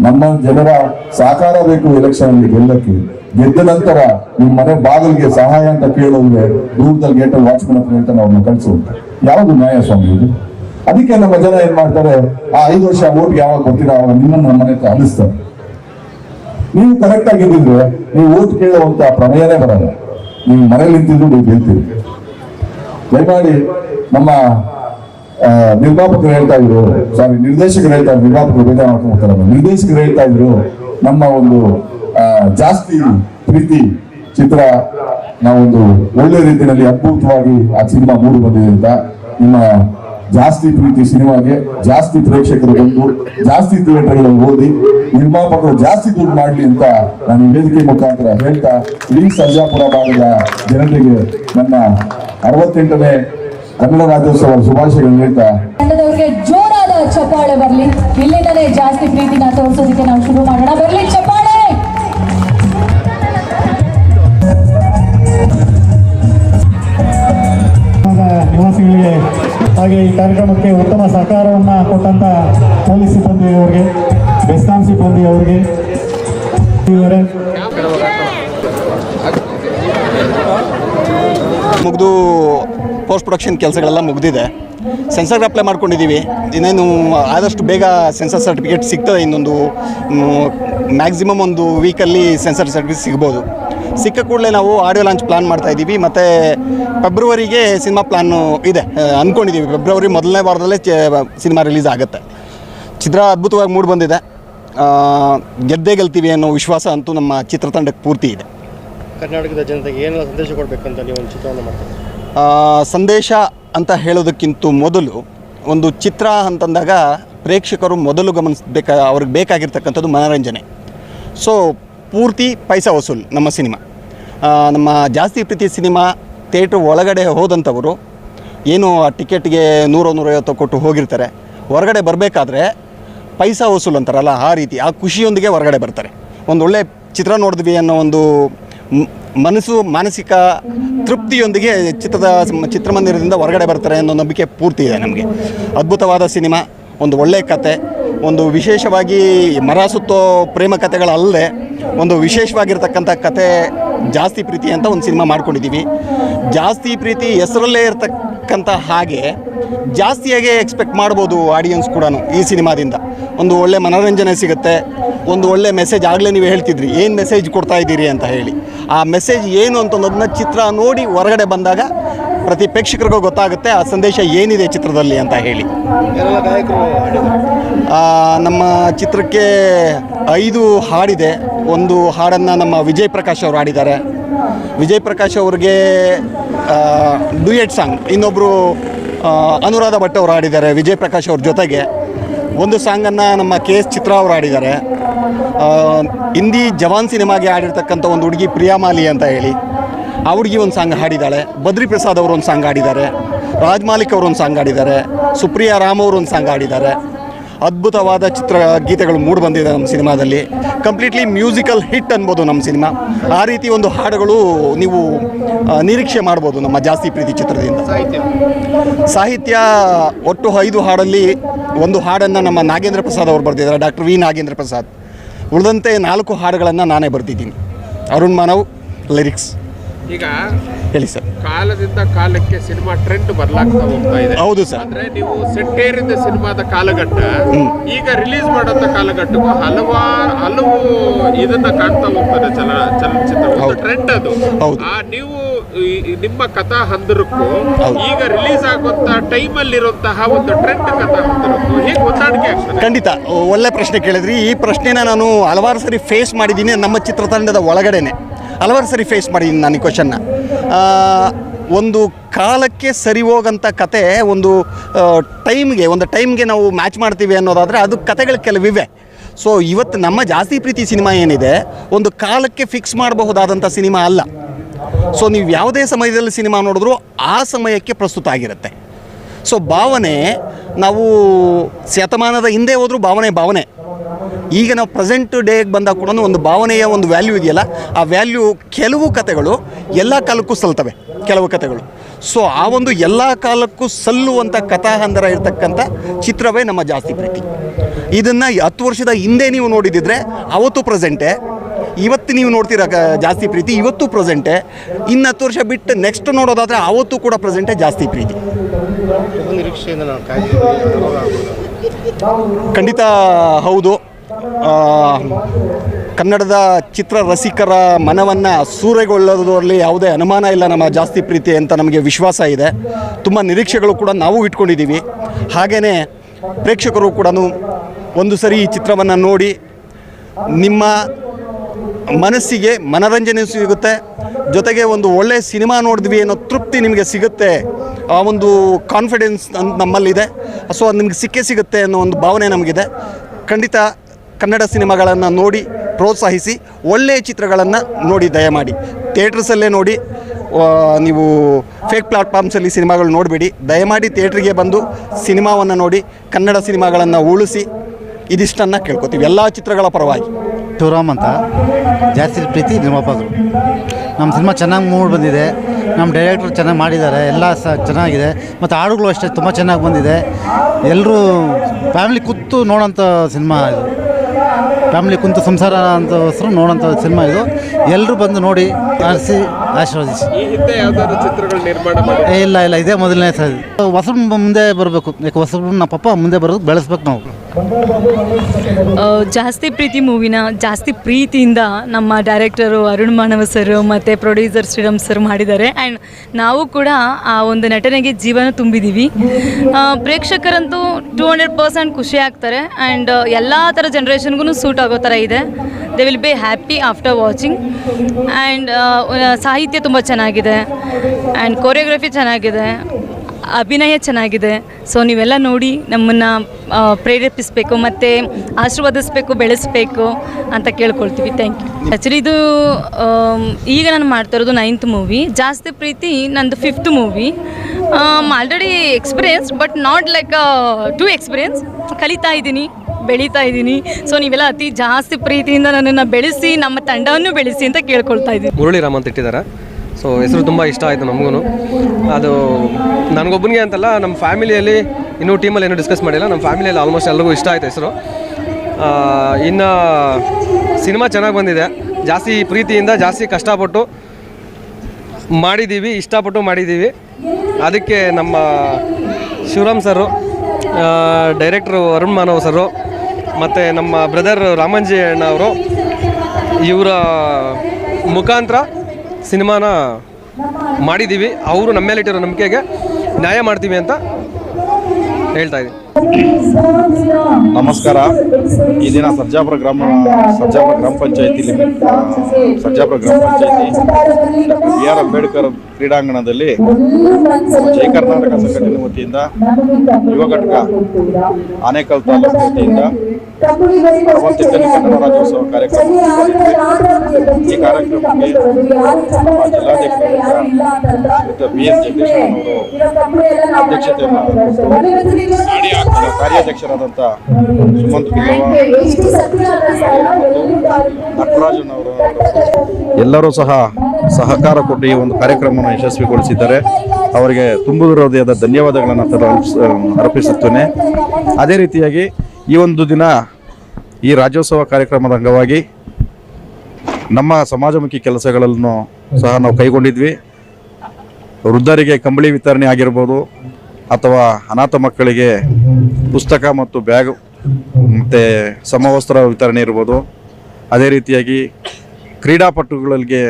[SPEAKER 6] ನಮ್ಮ ಜನರ ಸಹಕಾರ ಬೇಕು ಎಲೆಕ್ಷನ್ ಅಲ್ಲಿ ಗೆಲ್ಲಕ್ಕೆ. ಗೆದ್ದ ನಂತರ ನಿಮ್ಮ ಮನೆ ಬಾಗಿಲಿಗೆ ಸಹಾಯ ಅಂತ ಕೇಳಿದ್ರೆ ದೂರದಲ್ಲಿ ಗೇಟ್ ವಾಚ್ಮನ್ ಹತ್ರ ಅಂತ ಅವ್ರನ್ನ ಕಳಿಸು ಯಾವುದು ನ್ಯಾಯ ಸ್ವಾಮಿ ಇದು? ಅದಕ್ಕೆ ನಮ್ಮ ಜನ ಏನ್ ಮಾಡ್ತಾರೆ, ಆ ಐದು ವರ್ಷ ಓಟ್ ಯಾವಾಗ ಕೊಡ್ತೀರಾ, ಅವಾಗ ನಿಮ್ಮನ್ನು ನಮ್ಮ ಮನೆ ಅನಿಸ್ತಾರೆ ನೀವು ಕರೆಕ್ಟ್ ಆಗಿದ್ದಿದ್ರೆ ನೀವು ಓಟ್ ಕೇಳುವಂತ ಪ್ರಮೇಯನೇ ಬರಲ್ಲ. ನೀವು ಮನೇಲಿ ನಿಂತಿದ್ದು ನೀವು ಗೆಲ್ತೀರಿ. ದಯಮಾಡಿ ನಮ್ಮ ನಿರ್ಮಾಪಕರು ಹೇಳ್ತಾ ಇದ್ರು ಸಾರಿ ನಿರ್ದೇಶಕರು ಹೇಳ್ತಾ ಇದ್ರು, ನಿರ್ಮಾಪಕರು ಬೇಜಾರು ಮಾಡ್ಕೊಂಡ್ಬಿಡ್ತಾರೆ ನಿರ್ದೇಶಕರು ಹೇಳ್ತಾ ಇದ್ರು, ನಮ್ಮ ಒಂದು ಜಾಸ್ತಿ ಪ್ರೀತಿ ಚಿತ್ರ ನಾವೊಂದು ಒಳ್ಳೆ ರೀತಿಯಲ್ಲಿ ಅದ್ಭುತವಾಗಿ ಆ ಸಿನಿಮಾ ಮೂಡಿ ಬಂದಿದೆ ಅಂತ ನಿಮ್ಮ ಜಾಸ್ತಿ ಪ್ರೀತಿ ಸಿನಿಮಾಗೆ, ಜಾಸ್ತಿ ಪ್ರೇಕ್ಷಕರು ಬಂದು ಜಾಸ್ತಿ ಥಿಯೇಟರ್ಗಳಲ್ಲಿ ಓದಿ, ನಿರ್ಮಾಪಕರು ಜಾಸ್ತಿ ದುಡ್ಡು ಮಾಡಲಿ ಅಂತ ನಾನು ವೇದಿಕೆ ಮುಖಾಂತರ ಹೇಳ್ತಾ, ಇಡೀ ಸರ್ಜಾಪುರ ಭಾಗದ ಜನತೆಗೆ ನನ್ನ ಅರವತ್ತೆಂಟನೇ ಕನ್ನಡ ರಾಜ್ಯೋತ್ಸವ ಶುಭಾಶಯಗಳನ್ನು ಹೇಳ್ತಾ
[SPEAKER 5] ಜೋರಾದ ಚಪ್ಪಾಳೆ ಬರಲಿ. ಇಲ್ಲಿಂದಲೇ ಜಾಸ್ತಿ ಪ್ರೀತಿನ ತೋರಿಸೋದಕ್ಕೆ ನಾವು ಶುರು ಮಾಡೋಣ. ಬರಲಿ, ಚಪ್ಪಾಳೆ!
[SPEAKER 4] ನಿವಾಸಿಗಳಿಗೆ ಹಾಗೆ ಈ ಕಾರ್ಯಕ್ರಮಕ್ಕೆ ಉತ್ತಮ ಸಹಕಾರವನ್ನು ಕೊಟ್ಟಂತ ಪೊಲೀಸ್ ಸಿಬ್ಬಂದಿ ಅವರಿಗೆ ಬೆಸ್ಕಾಂ ಸಿಬ್ಬಂದಿ ಅವರಿಗೆ.
[SPEAKER 1] ಮುಗಿದು ಪೋಸ್ಟ್ ಪ್ರೊಡಕ್ಷನ್ ಕೆಲಸಗಳೆಲ್ಲ ಮುಗಿದಿದೆ. ಸೆನ್ಸರ್ ಅಪ್ಲೈ ಮಾಡ್ಕೊಂಡಿದ್ದೀವಿ ಇನ್ನೇನು ಆದಷ್ಟು ಬೇಗ ಸೆನ್ಸರ್ ಸರ್ಟಿಫಿಕೇಟ್ ಸಿಗ್ತದೆ ಇನ್ನೊಂದು ಮ್ಯಾಕ್ಸಿಮಮ್ ಒಂದು ವೀಕಲ್ಲಿ ಸೆನ್ಸರ್ ಸರ್ಟಿಫಿಕೇಟ್ ಸಿಗ್ಬೋದು. ಸಿಕ್ಕ ಕೂಡಲೇ ನಾವು ಆಡಿಯೋ ಲಾಂಚ್ ಪ್ಲಾನ್ ಮಾಡ್ತಾ ಇದ್ದೀವಿ. ಮತ್ತು ಫೆಬ್ರವರಿಗೆ ಸಿನಿಮಾ ಪ್ಲಾನು ಇದೆ. ಅಂದ್ಕೊಂಡಿದ್ದೀವಿ ಫೆಬ್ರವರಿ ಮೊದಲನೇ ವಾರದಲ್ಲೇ ಸಿನಿಮಾ ರಿಲೀಸ್ ಆಗುತ್ತೆ. ಚಿತ್ರ ಅದ್ಭುತವಾಗಿ ಮೂಡ್ ಬಂದಿದೆ. ಗೆದ್ದೇ ಗೆಲ್ತೀವಿ ಅನ್ನೋ ವಿಶ್ವಾಸ ಅಂತೂ ನಮ್ಮ ಚಿತ್ರತಂಡಕ್ಕೆ ಪೂರ್ತಿ ಇದೆ.
[SPEAKER 7] ಕರ್ನಾಟಕದ ಜನತೆಗೆ ಏನೆಲ್ಲ ಸಂದೇಶ ಕೊಡಬೇಕಂತ ನೀವು ಒಂದು ಚಿತ್ರವನ್ನು ಮಾಡ್ತೀರಿ?
[SPEAKER 1] ಆ, ಸಂದೇಶ ಅಂತ ಹೇಳೋದಕ್ಕಿಂತ ಮೊದಲು ಒಂದು ಚಿತ್ರ ಅಂತಂದಾಗ ಪ್ರೇಕ್ಷಕರು ಮೊದಲು ಗಮನಿಸಬೇಕ ಅವ್ರಿಗೆ ಬೇಕಾಗಿರ್ತಕ್ಕಂಥದ್ದು ಮನೋರಂಜನೆ. ಸೊ ಪೂರ್ತಿ ಪೈಸಾ ವಸೂಲ್ ನಮ್ಮ ಸಿನಿಮಾ. ನಮ್ಮ ಜಾಸ್ತಿ ಪ್ರೀತಿ ಸಿನಿಮಾ ಥಿಯೇಟ್ರ್ ಒಳಗಡೆ ಹೋದಂಥವರು ಏನು ಆ ಟಿಕೆಟ್ಗೆ ನೂರ ನೂರೈವತ್ತು ಕೊಟ್ಟು ಹೋಗಿರ್ತಾರೆ, ಹೊರಗಡೆ ಬರಬೇಕಾದ್ರೆ ಪೈಸಾ ವಸೂಲ್ ಅಂತಾರಲ್ಲ ಆ ರೀತಿ, ಆ ಖುಷಿಯೊಂದಿಗೆ ಹೊರಗಡೆ ಬರ್ತಾರೆ. ಒಂದು ಒಳ್ಳೆ ಚಿತ್ರ ನೋಡಿದ್ವಿ ಅನ್ನೋ ಒಂದು ಮನಸ್ಸು, ಮಾನಸಿಕ ತೃಪ್ತಿಯೊಂದಿಗೆ ಚಿತ್ರದ ಚಿತ್ರಮಂದಿರದಿಂದ ಹೊರಗಡೆ ಬರ್ತಾರೆ ಅನ್ನೋ ನಂಬಿಕೆ ಪೂರ್ತಿ ಇದೆ ನಮಗೆ. ಅದ್ಭುತವಾದ ಸಿನಿಮಾ, ಒಂದು ಒಳ್ಳೆಯ ಕತೆ. ಒಂದು ವಿಶೇಷವಾಗಿ ಮರ ಸುತ್ತೋ ಪ್ರೇಮ ಕಥೆಗಳಲ್ಲದೆ ಒಂದು ವಿಶೇಷವಾಗಿರ್ತಕ್ಕಂಥ ಕತೆ ಜಾಸ್ತಿ ಪ್ರೀತಿ ಅಂತ ಒಂದು ಸಿನಿಮಾ ಮಾಡ್ಕೊಂಡಿದ್ದೀವಿ. ಜಾಸ್ತಿ ಪ್ರೀತಿ ಹೆಸರಲ್ಲೇ ಇರ್ತಕ್ಕಂಥ ಹಾಗೆ ಜಾಸ್ತಿಯಾಗಿ ಎಕ್ಸ್ಪೆಕ್ಟ್ ಮಾಡ್ಬೋದು ಆಡಿಯನ್ಸ್ ಕೂಡ ಈ ಸಿನಿಮಾದಿಂದ. ಒಂದು ಒಳ್ಳೆ ಮನೋರಂಜನೆ ಸಿಗುತ್ತೆ, ಒಂದು ಒಳ್ಳೆ ಮೆಸೇಜ್ ಆಗಲೇ ನೀವು ಹೇಳ್ತಿದ್ರಿ, ಏನು ಮೆಸೇಜ್ ಕೊಡ್ತಾ ಇದ್ದೀರಿ ಅಂತ ಹೇಳಿ. ಆ ಮೆಸೇಜ್ ಏನು ಅಂತ ಅನ್ನೋದನ್ನ ಚಿತ್ರ ನೋಡಿ ಹೊರಗಡೆ ಬಂದಾಗ ಪ್ರತಿ ಪ್ರೇಕ್ಷಕರಿಗೂ ಗೊತ್ತಾಗುತ್ತೆ ಆ ಸಂದೇಶ ಏನಿದೆ ಚಿತ್ರದಲ್ಲಿ ಅಂತ ಹೇಳಿ. ನಮ್ಮ ಚಿತ್ರಕ್ಕೆ ಐದು ಹಾಡಿದೆ. ಒಂದು ಹಾಡನ್ನು ನಮ್ಮ ವಿಜಯ್ ಪ್ರಕಾಶ್ ಅವರು ಹಾಡಿದ್ದಾರೆ. ವಿಜಯ್ ಪ್ರಕಾಶ್ ಅವ್ರಿಗೆ ಡ್ಯೂಯೆಟ್ ಸಾಂಗ್ ಇನ್ನೊಬ್ಬರು ಅನುರಾಧ ಭಟ್ ಅವರು ಹಾಡಿದ್ದಾರೆ ವಿಜಯ್ ಪ್ರಕಾಶ್ ಅವ್ರ ಜೊತೆಗೆ. ಒಂದು ಸಾಂಗನ್ನು ನಮ್ಮ ಕೆ ಎಸ್ ಚಿತ್ರ ಅವರು ಹಾಡಿದ್ದಾರೆ. ಹಿಂದಿ ಜವಾನ್ ಸಿನಿಮಾಗೆ ಹಾಡಿರ್ತಕ್ಕಂಥ ಒಂದು ಹುಡುಗಿ ಪ್ರಿಯಾಮಾಲಿ ಅಂತ ಹೇಳಿ. ಅವ್ರಿಗೆ ಒಂದು ಸಾಂಗ್ ಹಾಡಿದ್ದಾಳೆ ಬದ್ರಿ ಪ್ರಸಾದ್ ಅವರು ಒಂದು ಸಾಂಗ್ ಹಾಡಿದ್ದಾರೆ ರಾಜ್ ಮಾಲಿಕ್ ಅವರು ಒಂದು ಸಾಂಗ್ ಹಾಡಿದ್ದಾರೆ ಸುಪ್ರಿಯಾ ರಾಮ್ ಅವರು ಒಂದು ಸಾಂಗ್ ಹಾಡಿದ್ದಾರೆ. ಅದ್ಭುತವಾದ ಚಿತ್ರ ಗೀತೆಗಳು ಮೂಡಿ ಬಂದಿದೆ ನಮ್ಮ ಸಿನಿಮಾದಲ್ಲಿ. ಕಂಪ್ಲೀಟ್ಲಿ ಮ್ಯೂಸಿಕಲ್ ಹಿಟ್ ಅನ್ಬೋದು ನಮ್ಮ ಸಿನಿಮಾ. ಆ ರೀತಿ ಒಂದು ಹಾಡುಗಳು ನೀವು ಆ, ನಿರೀಕ್ಷೆ ಮಾಡ್ಬೋದು ನಮ್ಮ ಜಾಸ್ತಿ ಪ್ರೀತಿ ಚಿತ್ರದಿಂದ. ಸಾಹಿತ್ಯ ಒಟ್ಟು ಐದು ಹಾಡಲ್ಲಿ ಒಂದು ಹಾಡನ್ನು ನಮ್ಮ ನಾಗೇಂದ್ರ ಪ್ರಸಾದ್ ಅವರು ಬರೆದಿದ್ದಾರೆ ಡಾಕ್ಟರ್ ವಿ ನಾಗೇಂದ್ರ ಪ್ರಸಾದ್. ಉಳಿದಂತೆ ನಾಲ್ಕು ಹಾಡುಗಳನ್ನು ನಾನೇ ಬರೆದಿದ್ದೀನಿ. ಅರುಣ್ ಮಾನವ್ ಲಿರಿಕ್ಸ್
[SPEAKER 8] ಈಗ
[SPEAKER 1] ಹೇಳಿ ಸರ್.
[SPEAKER 8] ಕಾಲದಿಂದ ಕಾಲಕ್ಕೆ ಸಿನಿಮಾ ಟ್ರೆಂಡ್ ಬದಲಾಗ್ತಾ ಹೋಗ್ತಾ ಇದೆ.
[SPEAKER 1] ಹೌದು ಸರ್.
[SPEAKER 8] ಅಂದ್ರೆ ನೀವು ಸೆಟ್ಟೇರಿದ ಸಿನಿಮಾದ ಕಾಲಘಟ್ಟ ಈಗ ರಿಲೀಸ್ ಮಾಡೋಂಥ ಕಾಲಘಟ್ಟಕ್ಕೂ ಹಲವಾರು ಹಲವು ಇದನ್ನ ಕಾಣ್ತಾ ಹೋಗ್ತದೆ ಚಲ ಚಲನಚಿತ್ರ. ಟ್ರೆಂಡ್ ಅದು.
[SPEAKER 1] ಹೌದು.
[SPEAKER 8] ಆ ನೀವು ನಿಮ್ಮ ಕಥಾ ಹಂದರಕ್ಕೂ
[SPEAKER 1] ಹೌದು.
[SPEAKER 8] ಈಗ ರಿಲೀಸ್ ಆಗುವಂತ ಟೈಮ್ ಅಲ್ಲಿರುವಂತಹ ಒಂದು ಟ್ರೆಂಡ್ ಕಥಾ ಹಂದರಕ್ಕೂ ಹೇಗೆ ಹೊಂದಾಣಿಕೆ ಆಗ್ತದೆ?
[SPEAKER 1] ಖಂಡಿತ. ಒಳ್ಳೆ ಪ್ರಶ್ನೆ ಕೇಳಿದ್ರಿ. ಈ ಪ್ರಶ್ನೆನ ನಾನು ಹಲವಾರು ಸರಿ ಫೇಸ್ ಮಾಡಿದ್ದೀನಿ ನಮ್ಮ ಚಿತ್ರತಂಡದ ಒಳಗಡೆನೆ. ಹಲವಾರು ಸರಿ ಫೇಸ್ ಮಾಡಿದ್ದೀನಿ ನಾನು ಈ ಕ್ವಶನ್ನ ಒಂದು ಕಾಲಕ್ಕೆ ಸರಿ ಹೋಗಂಥ ಕತೆ ಒಂದು ಟೈಮ್ಗೆ ಒಂದು ಟೈಮ್ಗೆ ನಾವು ಮ್ಯಾಚ್ ಮಾಡ್ತೀವಿ ಅನ್ನೋದಾದರೆ ಅದು ಕತೆಗಳು ಕೆಲವಿವೆ. ಸೊ ಇವತ್ತು ನಮ್ಮ ಜಾಸ್ತಿ ಪ್ರೀತಿ ಸಿನಿಮಾ ಏನಿದೆ, ಒಂದು ಕಾಲಕ್ಕೆ ಫಿಕ್ಸ್ ಮಾಡಬಹುದಾದಂಥ ಸಿನಿಮಾ ಅಲ್ಲ. ಸೊ ನೀವು ಯಾವುದೇ ಸಮಯದಲ್ಲಿ ಸಿನಿಮಾ ನೋಡಿದ್ರೂ ಆ ಸಮಯಕ್ಕೆ ಪ್ರಸ್ತುತ ಆಗಿರುತ್ತೆ. ಸೊ ಭಾವನೆ, ನಾವು ಶತಮಾನದ ಹಿಂದೆ ಹೋದರೂ ಭಾವನೆ ಭಾವನೆ. ಈಗ ನಾವು ಪ್ರೆಸೆಂಟ್ ಡೇಗೆ ಬಂದಾಗ ಕೂಡ ಒಂದು ಭಾವನೆಯ ಒಂದು ವ್ಯಾಲ್ಯೂ ಇದೆಯಲ್ಲ ಆ ವ್ಯಾಲ್ಯೂ ಕೆಲವು ಕತೆಗಳು ಎಲ್ಲ ಕಾಲಕ್ಕೂ ಸಲ್ತವೆ ಕೆಲವು ಕತೆಗಳು ಸೊ ಆ ಒಂದು ಎಲ್ಲ ಕಾಲಕ್ಕೂ ಸಲ್ಲುವಂಥ ಕಥಾಹಂದರ ಇರತಕ್ಕಂಥ ಚಿತ್ರವೇ ನಮ್ಮ ಜಾಸ್ತಿ ಪ್ರೀತಿ. ಇದನ್ನು ಹತ್ತು ವರ್ಷದ ಹಿಂದೆ ನೀವು ನೋಡಿದಿದ್ರೆ ಅವತ್ತು ಪ್ರೆಸೆಂಟೇ ಇವತ್ತು ನೀವು ನೋಡ್ತೀರ ಜಾಸ್ತಿ ಪ್ರೀತಿ ಇವತ್ತು ಪ್ರೆಸೆಂಟೇ ಇನ್ನು ಹತ್ತು ವರ್ಷ ಬಿಟ್ಟು ನೆಕ್ಸ್ಟ್ ನೋಡೋದಾದರೆ ಅವತ್ತು ಕೂಡ ಪ್ರೆಸೆಂಟೇ ಜಾಸ್ತಿ ಪ್ರೀತಿ.
[SPEAKER 7] ನಿರೀಕ್ಷೆಯಿಂದ
[SPEAKER 1] ಖಂಡಿತ ಹೌದು. ಕನ್ನಡದ ಚಿತ್ರ ರಸಿಕರ ಮನವನ್ನು ಸೂರೆಗೊಳ್ಳೋದ್ರಲ್ಲಿ ಯಾವುದೇ ಅನುಮಾನ ಇಲ್ಲ ನಮ್ಮ ಜಾಸ್ತಿ ಪ್ರೀತಿ ಅಂತ ನಮಗೆ ವಿಶ್ವಾಸ ಇದೆ. ತುಂಬ ನಿರೀಕ್ಷೆಗಳು ಕೂಡ ನಾವು ಇಟ್ಕೊಂಡಿದ್ದೀವಿ. ಹಾಗೆಯೇ ಪ್ರೇಕ್ಷಕರು ಕೂಡ ಒಂದು ಸರಿ ಈ ಚಿತ್ರವನ್ನು ನೋಡಿ ನಿಮ್ಮ ಮನಸ್ಸಿಗೆ ಮನರಂಜನೆ ಸಿಗುತ್ತೆ. ಜೊತೆಗೆ ಒಂದು ಒಳ್ಳೆಯ ಸಿನಿಮಾ ನೋಡಿದ್ವಿ ಅನ್ನೋ ತೃಪ್ತಿ ನಿಮಗೆ ಸಿಗುತ್ತೆ. ಆ ಒಂದು ಕಾನ್ಫಿಡೆನ್ಸ್ ನಮ್ಮಲ್ಲಿದೆ. ಸೊ ಅದು ನಿಮಗೆ ಸಿಕ್ಕೇ ಸಿಗುತ್ತೆ ಅನ್ನೋ ಒಂದು ಭಾವನೆ ನಮಗಿದೆ. ಖಂಡಿತ ಕನ್ನಡ ಸಿನಿಮಾಗಳನ್ನು ನೋಡಿ ಪ್ರೋತ್ಸಾಹಿಸಿ ಒಳ್ಳೆಯ ಚಿತ್ರಗಳನ್ನು ನೋಡಿ ದಯಮಾಡಿ. ಥಿಯೇಟ್ರಸಲ್ಲೇ ನೋಡಿ ನೀವು ಫೇಕ್ ಪ್ಲಾಟ್ಫಾರ್ಮ್ಸಲ್ಲಿ ಸಿನಿಮಾಗಳು ನೋಡಬೇಡಿ. ದಯಮಾಡಿ ಥಿಯೇಟ್ರಿಗೆ ಬಂದು ಸಿನಿಮಾವನ್ನು ನೋಡಿ, ಕನ್ನಡ ಸಿನಿಮಾಗಳನ್ನು ಉಳಿಸಿ, ಇದಿಷ್ಟನ್ನು ಕೇಳ್ಕೊತೀವಿ. ಎಲ್ಲ ಚಿತ್ರಗಳ ಪರವಾಗಿ.
[SPEAKER 9] ಶಿವರಾಮ್ ಅಂತ. ಜಾಸ್ತಿ ಪ್ರೀತಿ ನಿರ್ಮಾಪಕರು. ನಮ್ಮ ಸಿನಿಮಾ ಚೆನ್ನಾಗಿ ಮೂಡ್ ಬಂದಿದೆ. ನಮ್ಮ ಡೈರೆಕ್ಟ್ರು ಚೆನ್ನಾಗಿ ಮಾಡಿದ್ದಾರೆ. ಎಲ್ಲ ಸಹ ಚೆನ್ನಾಗಿದೆ. ಮತ್ತು ಹಾಡುಗಳು ಅಷ್ಟೇ ತುಂಬ ಚೆನ್ನಾಗಿ ಬಂದಿದೆ. ಎಲ್ಲರೂ ಫ್ಯಾಮಿಲಿ ಕೂತು ನೋಡೋಂಥ ಸಿನಿಮಾ ಇದು. ಫ್ಯಾಮಿಲಿ ಕುಂತು ಸಂಸಾರ ಅಂತ ಹೆಸರು ನೋಡೋಂಥ ಸಿನಿಮಾ ಇದು. ಎಲ್ಲರೂ ಬಂದು ನೋಡಿ ಆರಿಸಿ ಆಶೀರ್ವದಿಸಿ.
[SPEAKER 8] ಈ ಹಿಂದೆ ಯಾವ್ದಾದ್ರು ಚಿತ್ರಗಳು ನಿರ್ಮಾಣ ಮಾಡಿ?
[SPEAKER 9] ಏ ಇಲ್ಲ ಇಲ್ಲ ಇದೇ ಮೊದಲನೇ ಸರಿ. ಹೊಸ ಮುಂದೆ ಬರಬೇಕು. ಯಾಕೆ ಹೊಸ ನಮ್ಮ ಪಪ್ಪ ಮುಂದೆ ಬರೋದು ಬೆಳೆಸ್ಬೇಕು ನಾವು.
[SPEAKER 10] ಜಾಸ್ತಿ ಪ್ರೀತಿ ಮೂವಿನ, ಜಾಸ್ತಿ ಪ್ರೀತಿಯಿಂದ ನಮ್ಮ ಡೈರೆಕ್ಟರು ಅರುಣ್ ಮಾನವ ಸರ್ ಮತ್ತು ಪ್ರೊಡ್ಯೂಸರ್ ಶ್ರೀರಾಮ್ ಸರ್ ಮಾಡಿದ್ದಾರೆ. ಆ್ಯಂಡ್ ನಾವು ಕೂಡ ಆ ಒಂದು ನಟನೆಗೆ ಜೀವನ ತುಂಬಿದ್ದೀವಿ ಪ್ರೇಕ್ಷಕರಂತೂ ಟೂ ಹಂಡ್ರೆಡ್ ಪರ್ಸೆಂಟ್ ಖುಷಿ ಆಗ್ತಾರೆ. ಆ್ಯಂಡ್ ಎಲ್ಲ ಥರ ಜನ್ರೇಷನ್ಗೂ ಸೂಟ್ ಆಗೋ ಥರ ಇದೆ. They will be happy after watching and ಸಾಹಿತ್ಯ ತುಂಬ ಚೆನ್ನಾಗಿದೆ. ಆ್ಯಂಡ್ ಕೊರಿಯೋಗ್ರಫಿ ಚೆನ್ನಾಗಿದೆ. ಅಭಿನಯ ಚೆನ್ನಾಗಿದೆ. ಸೊ ನೀವೆಲ್ಲ ನೋಡಿ ನಮ್ಮನ್ನು ಪ್ರೇರೇಪಿಸಬೇಕು ಮತ್ತು ಆಶೀರ್ವದಿಸಬೇಕು, ಬೆಳೆಸಬೇಕು ಅಂತ ಕೇಳ್ಕೊಳ್ತೀವಿ. ಥ್ಯಾಂಕ್ ಯು ಆ್ಯಕ್ಚುಲಿ ಇದು ಈಗ ನಾನು ಮಾಡ್ತಾ ಇರೋದು ನೈನ್ತ್ ಮೂವಿ ಜಾಸ್ತಿ ಪ್ರೀತಿ ನಂದು fifth movie already experience but not like to experience ಕಲಿತಾ ಇದ್ದೀನಿ, ಬೆಳೀತಾ ಇದ್ದೀನಿ. ಸೊ ನೀವೆಲ್ಲ ಅತಿ ಜಾಸ್ತಿ ಪ್ರೀತಿಯಿಂದ ನನ್ನನ್ನು ಬೆಳೆಸಿ, ನಮ್ಮ ತಂಡವನ್ನು ಬೆಳೆಸಿ ಅಂತ ಕೇಳ್ಕೊಳ್ತಾ ಇದ್ದೀನಿ.
[SPEAKER 11] ಮುರಳಿರಾಮ್ ಅಂತ ಇಟ್ಟಿದ್ದಾರೆ. ಸೊ ಹೆಸರು ತುಂಬ ಇಷ್ಟ ಆಯಿತು ನಮಗೂ ಅದು ನನಗೊಬ್ಬನಿಗೆ ಅಂತಲ್ಲ, ನಮ್ಮ ಫ್ಯಾಮಿಲಿಯಲ್ಲಿ ಇನ್ನೂ ಟೀಮಲ್ಲಿ ಏನೂ ಡಿಸ್ಕಸ್ ಮಾಡಿಲ್ಲ. ನಮ್ಮ ಫ್ಯಾಮಿಲಿಯಲ್ಲಿ ಆಲ್ಮೋಸ್ಟ್ ಎಲ್ರಿಗೂ ಇಷ್ಟ ಆಯಿತು ಹೆಸರು. ಇನ್ನು ಸಿನಿಮಾ ಚೆನ್ನಾಗಿ ಬಂದಿದೆ. ಜಾಸ್ತಿ ಪ್ರೀತಿಯಿಂದ, ಜಾಸ್ತಿ ಕಷ್ಟಪಟ್ಟು ಮಾಡಿದ್ದೀವಿ, ಇಷ್ಟಪಟ್ಟು ಮಾಡಿದ್ದೀವಿ. ಅದಕ್ಕೆ ನಮ್ಮ ಶಿವರಾಮ್ ಸರು ಡೈರೆಕ್ಟ್ರು ಅರುಣ್ ಮಾನವ್ ಸರು, ಮತ್ತು ನಮ್ಮ ಬ್ರದರ್ ರಾಮಂಜಿ ಅಣ್ಣ ಅವರು ಇವರ ಮುಖಾಂತರ ಸಿನಿಮಾನ ಮಾಡಿದ್ದೀವಿ. ಅವರು ನಮ್ಮ ಮೇಲೆ ಇಟ್ಟಿರೋ ನಂಬಿಕೆಗೆ ನ್ಯಾಯ ಮಾಡ್ತೀವಿ ಅಂತ ಹೇಳ್ತಾ ಇದ್ದೀನಿ.
[SPEAKER 6] ನಮಸ್ಕಾರ. ಈ ದಿನ ಸರ್ಜಾಪುರ ಗ್ರಾಮ ಸರ್ಜಾಪುರ ಗ್ರಾಮ ಪಂಚಾಯತಿ ಸರ್ಜಾಪುರ ಗ್ರಾಮ ಪಂಚಾಯತಿ, ಡಾಕ್ಟರ್ ಬಿ ಆರ್ ಅಂಬೇಡ್ಕರ್
[SPEAKER 12] ಕ್ರೀಡಾಂಗಣದಲ್ಲಿ ಜೈ ಕರ್ನಾಟಕ ಸಂಘಟನೆ ವತಿಯಿಂದ ಯುವ ಘಟಕ ಆನೇಕಲ್ ತಾಲೂಕು ವತಿಯಿಂದ ಅರವತ್ತೆಂಟನೇ ಕನ್ನಡ ರಾಜ್ಯೋತ್ಸವ ಕಾರ್ಯಕ್ರಮ ಈ ಕಾರ್ಯಕ್ರಮಕ್ಕೆ ಡಾಕ್ಟರ್ ಬಿ ಅವರು ಅಧ್ಯಕ್ಷತೆಯನ್ನು ಕಾರ್ಯಾಧ್ಯಕ್ಷರಾದಂಥ ಸುಮಂತ್ ನಟರಾಜನವರು ಎಲ್ಲರೂ ಸಹ ಸಹಕಾರ ಕೊಟ್ಟು ಈ ಒಂದು ಕಾರ್ಯಕ್ರಮವನ್ನು ಯಶಸ್ವಿಗೊಳಿಸಿದ್ದಾರೆ. ಅವರಿಗೆ ತುಂಬು ಹೃದಯದ ಧನ್ಯವಾದಗಳನ್ನು ಅರ್ಪಿಸುತ್ತೇನೆ. ಅದೇ ರೀತಿಯಾಗಿ ಈ ಒಂದು ದಿನ ಈ ರಾಜ್ಯೋತ್ಸವ ಕಾರ್ಯಕ್ರಮದ ಅಂಗವಾಗಿ ನಮ್ಮ ಸಮಾಜಮುಖಿ ಕೆಲಸಗಳನ್ನು ಸಹ ನಾವು ಕೈಗೊಂಡಿದ್ವಿ. ವೃದ್ಧರಿಗೆ ಕಂಬಳಿ ವಿತರಣೆ ಆಗಿರ್ಬೋದು, ಅಥವಾ ಅನಾಥ ಮಕ್ಕಳಿಗೆ ಪುಸ್ತಕ ಮತ್ತು ಬ್ಯಾಗ್ ಮತ್ತು ಸಮವಸ್ತ್ರ ವಿತರಣೆ ಇರ್ಬೋದು. ಅದೇ ರೀತಿಯಾಗಿ ಕ್ರೀಡಾಪಟುಗಳಿಗೆ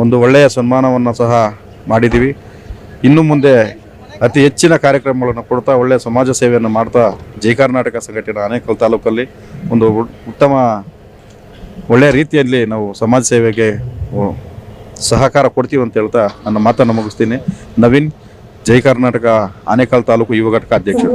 [SPEAKER 12] ಒಂದು ಒಳ್ಳೆಯ ಸನ್ಮಾನವನ್ನು ಸಹ ಮಾಡಿದ್ದೀವಿ ಇನ್ನು ಮುಂದೆ ಅತಿ ಹೆಚ್ಚಿನ ಕಾರ್ಯಕ್ರಮಗಳನ್ನು ಕೊಡ್ತಾ, ಒಳ್ಳೆಯ ಸಮಾಜ ಸೇವೆಯನ್ನು ಮಾಡ್ತಾ ಜೈ ಕರ್ನಾಟಕ ಸಂಘಟನೆ ಆನೇಕಲ್ ತಾಲೂಕಲ್ಲಿ ಒಂದು ಉತ್ತಮ ಒಳ್ಳೆಯ ರೀತಿಯಲ್ಲಿ ನಾವು ಸಮಾಜ ಸೇವೆಗೆ ಸಹಕಾರ ಕೊಡ್ತೀವಿ ಅಂತ ಹೇಳ್ತಾ ನನ್ನ ಮಾತನ್ನು ಮುಗಿಸ್ತೀನಿ. ನವೀನ್, ಜೈ ಕರ್ನಾಟಕ ಆನೇಕಲ್ ತಾಲೂಕು ಯುವ ಘಟಕ ಅಧ್ಯಕ್ಷರು.